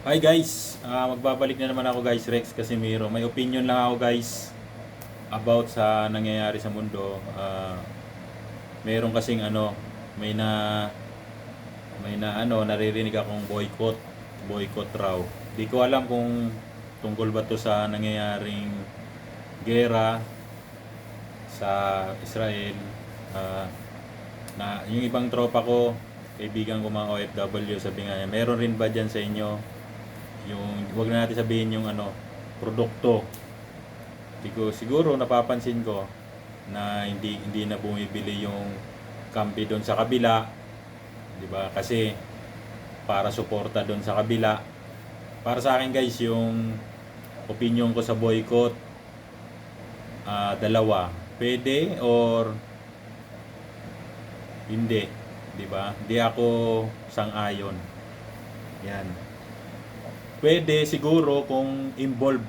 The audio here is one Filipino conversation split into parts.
Hi guys, Ah, magbabalik na naman ako guys Rex Casimiro. May opinion lang ako guys about sa nangyayari sa mundo. Ah, meron kasing ano, may na may na ano, naririnig akong boycott, boycott raw. Di ko alam kung tungkol ba to sa nangyayaring gera sa Israel. Ah, na yung ibang tropa ko, kaibigan ko mga OFW, sabi nga niya, meron rin ba dyan sa inyo yung wag na natin sabihin yung ano produkto. Siguro, siguro napapansin ko na hindi hindi na bumibili yung kampi doon sa kabila. 'di ba? Kasi para suporta doon sa kabila. Para sa akin guys yung opinion ko sa boycott ah, dalawa. Pwede or hindi. 'di ba? Hindi ako sang-ayon. Yan Pwede siguro kung involved.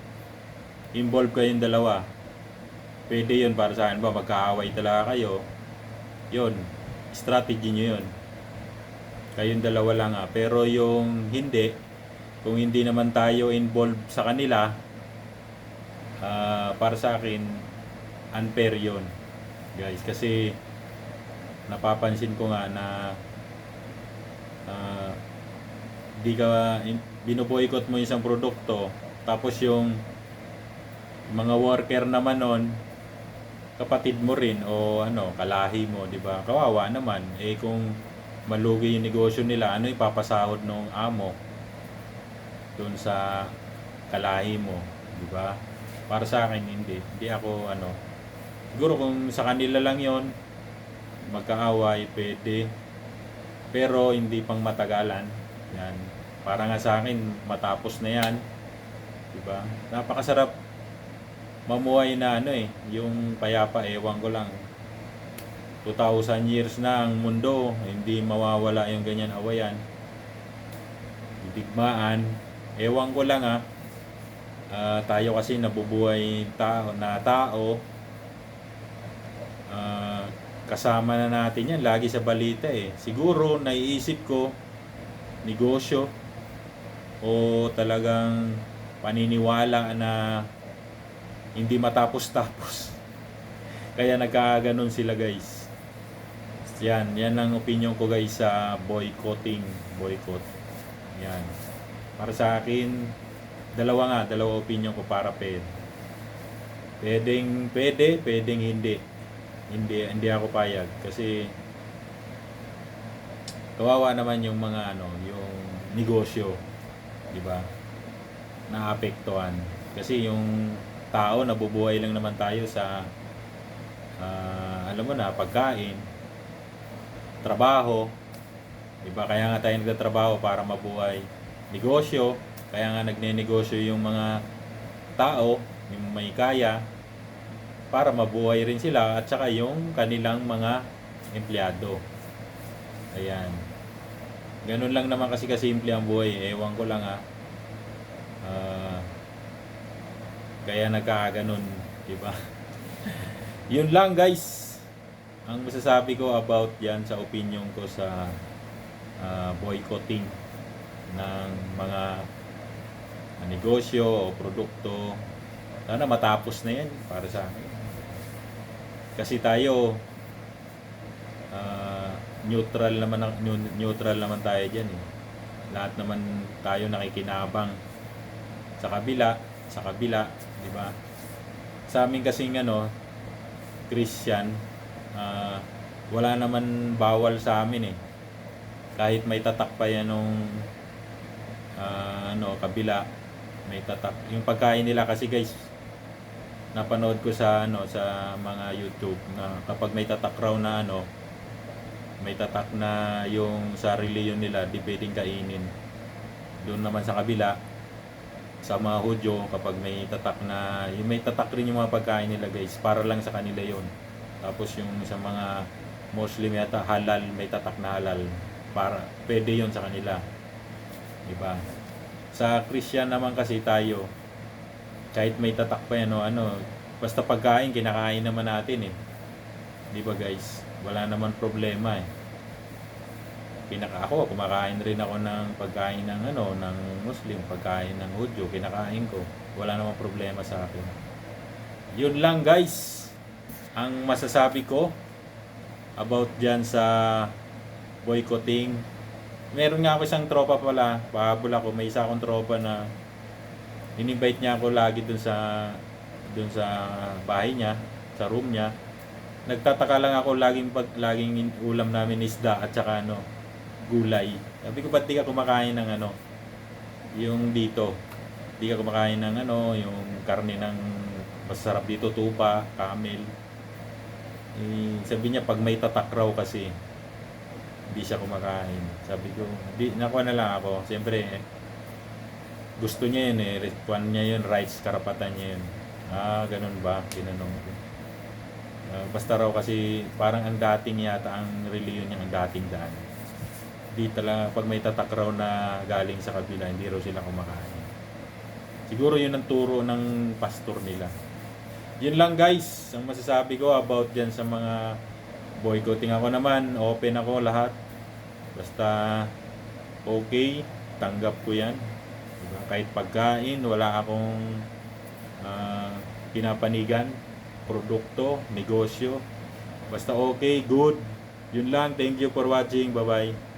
Involved kayong dalawa. Pwede yun para sa akin ba magkaaway talaga kayo. Yun. Strategy nyo yun. Kayong dalawa lang ah. Pero yung hindi, kung hindi naman tayo involved sa kanila, ah, para sa akin, unfair yun. Guys, kasi napapansin ko nga na ah, di ka in- binoboykot mo yung isang produkto tapos yung mga worker naman nun kapatid mo rin o ano kalahi mo di ba? Kawawa naman. Eh kung malugi yung negosyo nila ano ipapasahod ng amo doon sa kalahi mo di ba? Para sa akin hindi. Hindi ako ano. Siguro kung sa kanila lang yon magkaaway pwede. Pero hindi pang matagalan. Yan para nga sa akin matapos na yan. Di ba napakasarap mamuhay na ano eh yung payapa ewan ko lang. 2,000 years na ang mundo hindi mawawala yung ganyan awayan. Digmaan. Ewan ko lang ah. Ah, tayo kasi nabubuhay tao na tao. Ah, kasama na natin yan lagi sa balita eh. Siguro naiisip ko negosyo o talagang paniniwala na hindi matapos-tapos. Kaya nagkaganon sila guys. Yan, yan ang opinion ko guys sa boycotting, boycott. Yan. Para sa akin, dalawa nga, dalawa opinion ko para pwede. Pwedeng pwede, pwedeng hindi. Hindi hindi ako payag kasi kawawa naman yung mga ano, yung negosyo, 'di ba? Naapektuhan. Kasi yung tao nabubuhay lang naman tayo sa ah, alam mo na, pagkain, trabaho, 'di ba? Kaya nga tayo nagtatrabaho para mabuhay. Negosyo, kaya nga nagnenegosyo yung mga tao, yung may kaya para mabuhay rin sila at saka yung kanilang mga empleyado. Ayan. Ganun lang naman kasi kasimple ang buhay. Ewan ko lang ah. Ah, kaya nagkakaganon, di ba? Yun lang guys. Ang masasabi ko about yan sa opinion ko sa ah, boycotting ng mga negosyo o produkto. Sana matapos na yan para sa akin. Kasi tayo ah, neutral naman neutral naman tayo diyan eh. Lahat naman tayo nakikinabang sa kabila, sa kabila, di ba? Sa amin kasing ano, Christian, ah, wala naman bawal sa amin eh. Kahit may tatak pa yan nung ah, ano, kabila, may tatak. Yung pagkain nila kasi guys, napanood ko sa ano sa mga YouTube na kapag may tatak raw na ano may tatak na yung sa reliyon nila di pwedeng kainin doon naman sa kabila sa mga Hudyo kapag may tatak na yung may tatak rin yung mga pagkain nila guys para lang sa kanila yon tapos yung sa mga Muslim yata halal may tatak na halal para pwede yon sa kanila di ba sa Christian naman kasi tayo kahit may tatak pa yan o ano, basta pagkain, kinakain naman natin eh. Di ba guys? Wala naman problema eh. pinaka ako, kumakain rin ako ng pagkain ng ano, ng Muslim, pagkain ng Hudyo, kinakain ko. Wala namang problema sa akin. Yun lang guys. Ang masasabi ko about dyan sa boycotting. Meron nga ako isang tropa pala, pahabol ako, may isa akong tropa na in-invite niya ako lagi dun sa dun sa bahay niya, sa room niya. Nagtataka lang ako laging pag laging in- ulam namin isda at saka ano, gulay. Sabi ko ba't di ka kumakain ng ano, yung dito. Di ka kumakain ng ano, yung karne ng masarap dito, tupa, camel. Eh, sabi niya pag may tatak raw kasi hindi siya kumakain. Sabi ko, di, nakuha na lang ako. Siyempre, eh, gusto niya yun eh. Kwan niya yun, rights, karapatan niya yun. Ah, ganun ba? Tinanong ko. Ah, basta raw kasi parang ang dating yata ang reliyon niya ang dating daan. Di talaga, pag may tatak raw na galing sa kabila, hindi raw sila kumakain. Siguro yun ang turo ng pastor nila. Yun lang guys, ang masasabi ko about dyan sa mga boycotting ako naman, open ako lahat. Basta okay, tanggap ko yan. Diba? Kahit pagkain, wala akong ah, pinapanigan, produkto, negosyo. Basta okay, good. Yun lang, thank you for watching, bye bye.